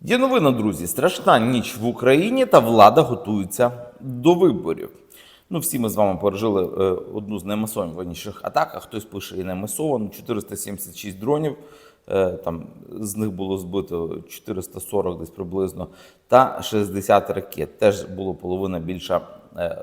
Є новина, друзі. Страшна ніч в Україні та влада готується до виборів. Ну, всі ми з вами пережили е, одну з наймасованіших атак, а хтось пише і наймасовано. 476 дронів. е, Там з них було збито 440 десь приблизно, та 60 ракет. Теж було половина більша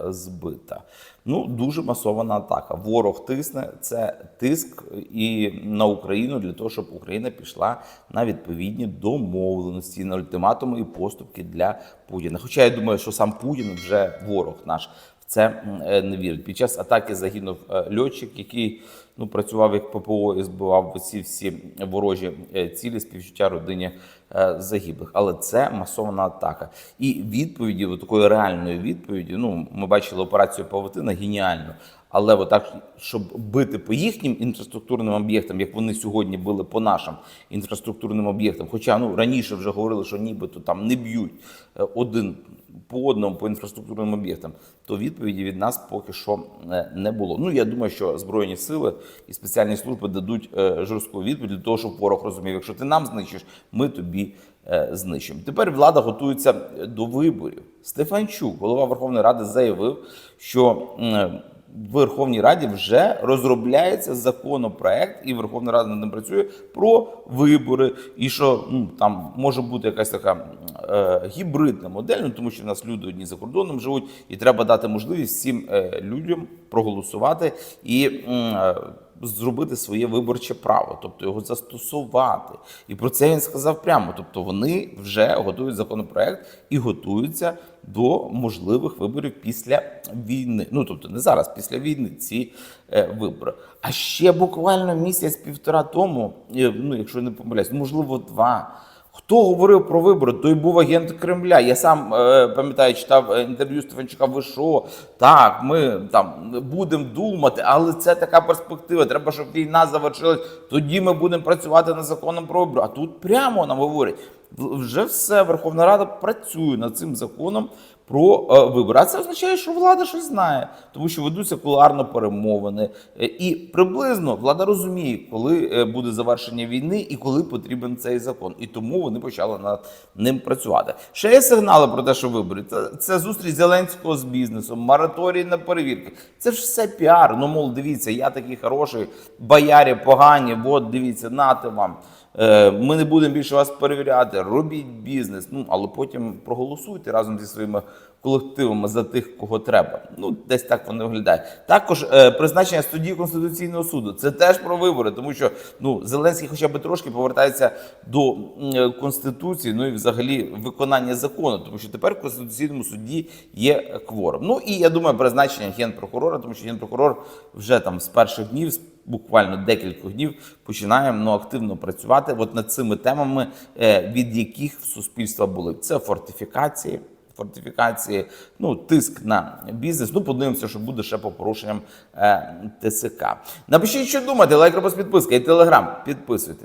збита. Ну, дуже масована атака. Ворог тисне. Це тиск і на Україну для того, щоб Україна пішла на відповідні домовленості, на ультиматуми і поступки для Путіна. Хоча я думаю, що сам Путін вже ворог наш. Це е, не вірить. Під час атаки загинув е, льотчик, який ну працював як ППО і збивав ці всі ворожі е, цілі співчуття родині загиблих. Але це масована атака. І відповіді, такої реальної відповіді, ну ми бачили операцію Павутина геніально. Але отак, щоб бити по їхнім інфраструктурним об'єктам, як вони сьогодні били по нашим інфраструктурним об'єктам. Хоча ну раніше вже говорили, що нібито там не б'ють один по одному по інфраструктурним об'єктам, то відповіді від нас поки що е, не було. Ну я думаю, що збройні сили і спеціальні служби дадуть е, жорстку відповідь для того, щоб ворог розумів, якщо ти нам знищиш, ми тобі е, знищимо. Тепер влада готується до виборів. Стефанчук, голова Верховної Ради, заявив, що в Верховній Раді вже розробляється законопроект, і Верховна Рада над ним працює про вибори, і що ну там може бути якась така гібридна модель, ну тому що в нас люди одні за кордоном живуть, і треба дати можливість всім е, людям проголосувати і. е, Зробити своє виборче право, тобто його застосувати, і про це він сказав прямо. Тобто вони вже готують законопроект і готуються до можливих виборів після війни. Ну тобто не зараз, після війни ці е, вибори. А ще буквально місяць-півтора тому, е, ну якщо не помиляюсь, можливо, два. Хто говорив про вибори, той був агент Кремля. Я сам е, пам'ятаю, читав е, інтерв'ю Стефанчука. Ви що? Так, ми там будемо думати, але це така перспектива. Треба, щоб війна завершилась. Тоді ми будемо працювати над законом про вибори. А тут прямо нам говорять. Вже все Верховна Рада працює над цим законом про е, вибори. А це означає, що влада щось знає, тому що ведуться кулуарно перемовини. Е, І приблизно влада розуміє, коли е, буде завершення війни і коли потрібен цей закон. І тому вони почали над ним працювати. Ще є сигнали про те, що вибори це, це зустріч Зеленського з бізнесом, мораторій на перевірки. Це ж все піар. Ну мол, дивіться, я такий хороший, боярі погані. От дивіться, нате вам. Е, Ми не будемо більше вас перевіряти, робіть бізнес. Ну але потім проголосуйте разом зі своїми колективами за тих, кого треба. Ну десь так воно виглядає. Також е, призначення судді конституційного суду. Це теж про вибори, тому що ну Зеленський, хоча б трошки повертається до е, конституції, ну і взагалі виконання закону, тому що тепер в конституційному суді є кворум. Ну і я думаю, призначення генпрокурора, тому що генпрокурор вже там з перших днів. Буквально декілька днів починаємо ну, активно працювати от над цими темами, е, від яких в суспільства були це фортифікації, фортифікації, ну тиск на бізнес. Ну подивимося, що буде ще по порушенням е, ТСК. Напишіть, що думаєте, лайк, робос, підписка і телеграм. Підписуйтесь.